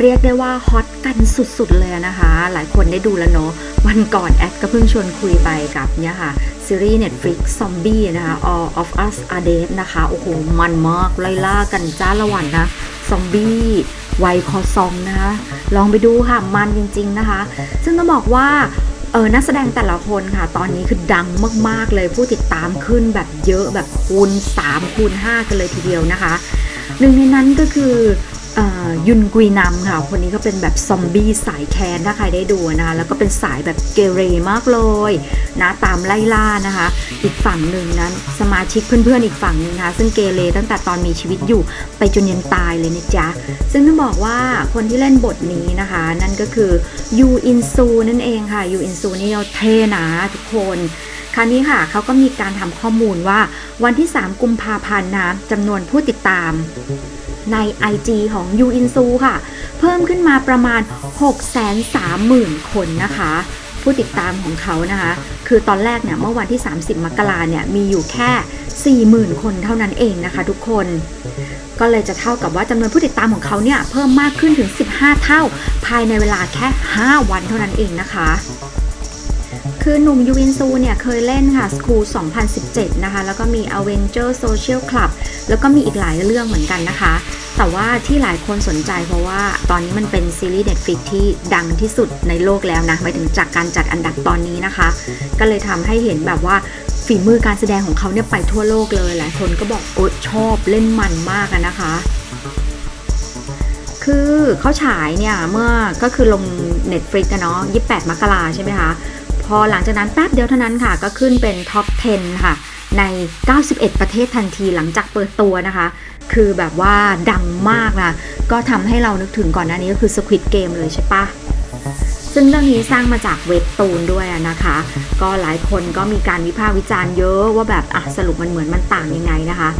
เรียกได้ว่าฮอตกันสุดๆเลยนะคะ หลายคนได้ดูแล้วเนาะ วันก่อนแอดก็เพิ่งชวนคุยไปกับเนี่ยค่ะ ซีรีส์ Netflix Zombie นะคะ All of Us Are Dead นะคะ โอ้โห มันมากไล่ล่ากันจ้าละวันนะ ซอมบี้ไวคอซองนะคะ ลองไปดูค่ะ มันจริงๆนะคะ ซึ่งต้องบอกว่าเออนักแสดงแต่ละคนค่ะ ตอนนี้คือดังมากๆเลยผู้ติดตามขึ้นแบบเยอะแบบคูณ 3 คูณ 5 กันเลยทีเดียวนะคะ หนึ่งในนั้นก็คือ ยุนกุยนำค่ะ คนนี้ก็เป็นแบบซอมบี้สายแคนถ้าใครได้ดูนะคะแล้วก็เป็นสายแบบเกเรมากเลยนะตามไล่ล่านะคะ อีกฝั่งหนึ่งนั้นสมาชิกเพื่อนๆอีกฝั่งหนึ่งนะคะซึ่งเกเรตั้งแต่ตอนมีชีวิตอยู่ไปจนยันตายเลยนะจ๊ะ ซึ่งต้องบอกว่าคนที่เล่นบทนี้นะคะ นั่นก็คือยูอินซูนั่นเองค่ะยูอินซูนี่เอาเท่นะทุกคนคราวนี้ค่ะเขาก็มีการทำข้อมูลว่าวันที่ 3 กุมภาพันธ์นะจำนวนผู้ติดตาม ใน IG ของยูอินซูค่ะ เพิ่มขึ้นมาประมาณ 630,000 คนนะคะ ผู้ติดตามของเขานะคะ คือตอนแรกเนี่ยเมื่อวันที่ 30 มกราเนี่ยมีอยู่แค่ 40,000 คนเท่านั้นเองนะคะทุกคน ก็เลยจะเท่ากับว่าจำนวนผู้ติดตามของเขาเนี่ยเพิ่มมากขึ้นถึง 15 เท่า ภายในเวลาแค่ 5 วันเท่านั้นเองนะคะ คือหนุ่มยูวินซูเนี่ยเคยเล่นค่ะ School 2017 นะคะ แล้วก็มี Avenger Social Club แล้วก็มีอีกหลายเรื่องเหมือนกันนะคะ แต่ว่าที่หลายคนสนใจเพราะว่าตอนนี้มันเป็นซีรีส์ Netflix ที่ดังที่สุดในโลกแล้วนะหมายถึงจากการจัดอันดับตอนนี้นะคะ ก็เลยทำให้เห็นแบบว่าฝีมือการแสดงของเขาเนี่ยไปทั่วโลกเลย หลายคนก็บอกโอ๊ชอบเล่นมันมากนะคะคือเขาฉายเนี่ยเมื่อก็คือลง Netflix กันเนาะ 28 มกราใช่ไหมคะ พอหลังจากนั้นแป๊บเดียวเท่านั้นค่ะ ก็ขึ้นเป็นท็อป 10 ค่ะ ใน 91 ประเทศทันทีหลังจากเปิดตัวนะคะ คือแบบว่าดังมากนะก็ทำให้เรานึกถึงก่อนหน้านี้ก็คือ Squid Game เลยใช่ปะซึ่งเรื่องนี้สร้างมาจากเว็บตูนด้วยนะคะ ก็หลายคนก็มีการวิพากษ์วิจารณ์เยอะว่าแบบอะสรุปมันเหมือนมันต่างยังไงนะคะ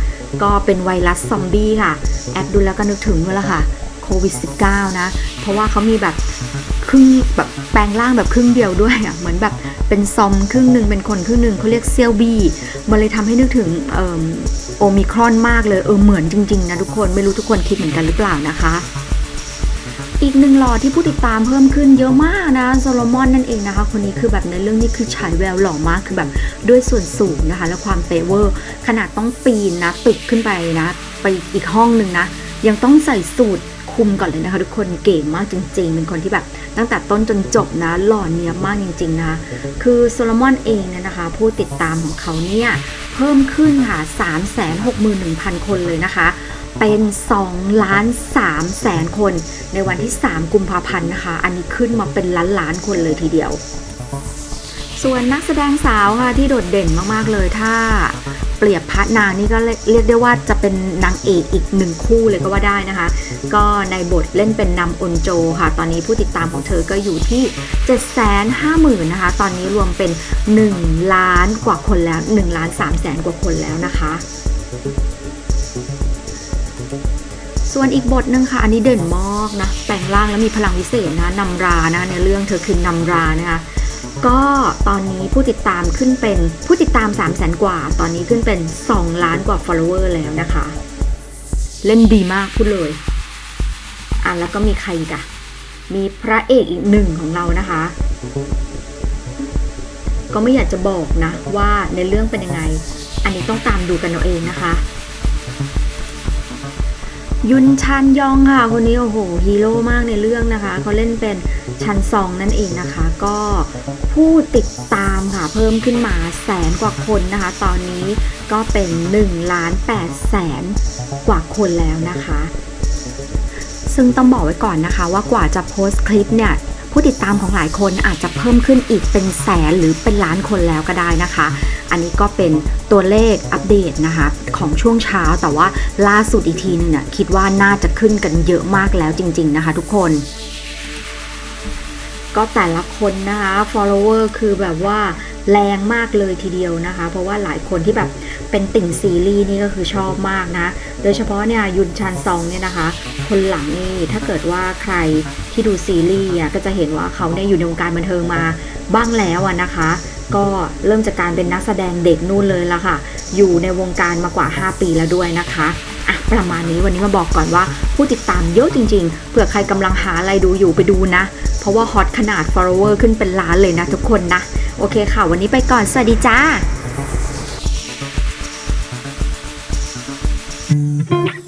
ก็เป็นไวรัสซอมบี้ค่ะ แอดดูแล้วก็นึกถึงด้วยละค่ะโควิด -19 นะ เพราะว่าเขามีแบบ ครึ่งแบบแปลงร่างแบบครึ่งเดียวด้วยอะเหมือนแบบเป็นซอมครึ่งหนึ่งเป็นคนครึ่งหนึ่งเขาเรียกเซียวบีมันเลยทำให้นึกถึงโอมิครอนมากเลยเออเหมือนจริงๆนะทุกคนไม่รู้ทุกคนคิดเหมือนกันหรือเปล่านะคะอีกหนึ่งหล่อที่ผู้ติดตามเพิ่มขึ้นเยอะมากนะโซโลมอนนั่นเองนะคะ คนนี้คือแบบในเรื่องนี้คือฉายแววหล่อมากคือแบบด้วยส่วนสูงนะคะ และความเปเวอร์ ขนาดต้องปีนนะ ตึกขึ้นไปนะ ไปอีกห้องหนึ่งนะ ยังต้องใส่สูตร คุมก่อนเลยนะคะ ทุกคนเก่งมากจริง ๆ เป็นคนที่แบบตั้งแต่ต้นจนจบนะหล่อเนียบมากจริง ๆ นะ คือโซโลมอนเองเนี่ยนะคะ ผู้ติดตามของเขาเนี่ยเพิ่มขึ้นค่ะ 361,000 คนเลยนะคะ เป็น2ล้าน3แสนคน ในวันที่ 3 กุมภาพันธ์นะคะ อันนี้ขึ้นมาเป็นล้านล้านๆคนเลยทีเดียว ส่วนนักแสดงสาวค่ะที่โดดเด่นมากๆเลยถ้า เปรียบพระนางนี่ก็เรียกได้ว่าจะเป็นนางเอกอีกหนึ่งคู่เลยก็ว่าได้นะคะ ก็ในบทเล่นเป็นนำอนโจค่ะ ตอนนี้ผู้ติดตามของเธอก็อยู่ที่ 750,000นะคะ ตอนนี้รวมเป็น 1 ล้านกว่าคนแล้ว1ล้าน3แสนกว่าคนแล้วนะคะส่วนอีกบทหนึ่งค่ะ อันนี้เด่นมากนะแปลงร่างแล้วมีพลังวิเศษนะนำรานะในเรื่องเธอคือนำรานะคะ ก็ตอนนี้ผู้ติดตามขึ้นเป็นผู้ติดตาม 3 0 0แสนกว่า ตอนนี้ขึ้นเป็น 2 ล้านกว่า follower แล้วนะคะ เล่นดีมากพูดเลย อะแล้วก็มีใครอีกอะมีพระเอกอีกหนึ่งของเรานะคะ ก็ไม่อยากจะบอกนะว่าในเรื่องเป็นยังไง อันนี้ต้องตามดูกันเอาเองนะคะ ยุนชันยองค่ะ คนนี้โอ้โหฮีโร่มากในเรื่องนะคะเขาเล่นเป็นชันซองนั่นเองนะคะ ก็ผู้ติดตามค่ะเพิ่มขึ้นมาแสนกว่าคนนะคะ ตอนนี้ก็เป็น1ล้าน8แสนกว่าคนแล้วนะคะ ซึ่งต้องบอกไว้ก่อนนะคะว่ากว่าจะโพสต์คลิปเนี่ย ผู้ติดตามของหลายคนอาจจะเพิ่มขึ้นอีกเป็นแสนหรือเป็นล้านคนแล้วก็ได้นะคะ อันนี้ก็เป็นตัวเลขอัปเดตนะคะของช่วงเช้าแต่ว่าล่าสุดอีกทีนึงเนี่ยคิดว่าน่าจะขึ้นกันเยอะมากแล้วจริง ๆนะคะ ทุกคนก็แต่ละคนนะคะ follower คือแบบว่า แรงมากเลยทีเดียวนะคะ เพราะว่าหลายคนที่แบบเป็นติ่งซีรีส์นี่ก็คือชอบมากนะ โดยเฉพาะเนี่ยยุนชันซองเนี่ยนะคะ คนหลังนี่ถ้าเกิดว่าใครที่ดูซีรีส์อะก็จะเห็นว่าเขาเนี่ยอยู่ในวงการบันเทิงมาบ้างแล้วอะนะคะ ก็เริ่มจากการเป็นนักแสดงเด็กนู่นเลยละค่ะ อยู่ในวงการมากว่า 5 ปีแล้วด้วยนะคะอะประมาณนี้วันนี้มาบอกก่อนว่าผู้ติดตามเยอะจริงๆ เผื่อใครกำลังหาอะไรดูอยู่ไปดูนะ เพราะว่าฮอตขนาด follower ขึ้นเป็นล้านเลยนะทุกคนนะ โอเคค่ะ วันนี้ไปก่อน สวัสดีจ้า Thank you.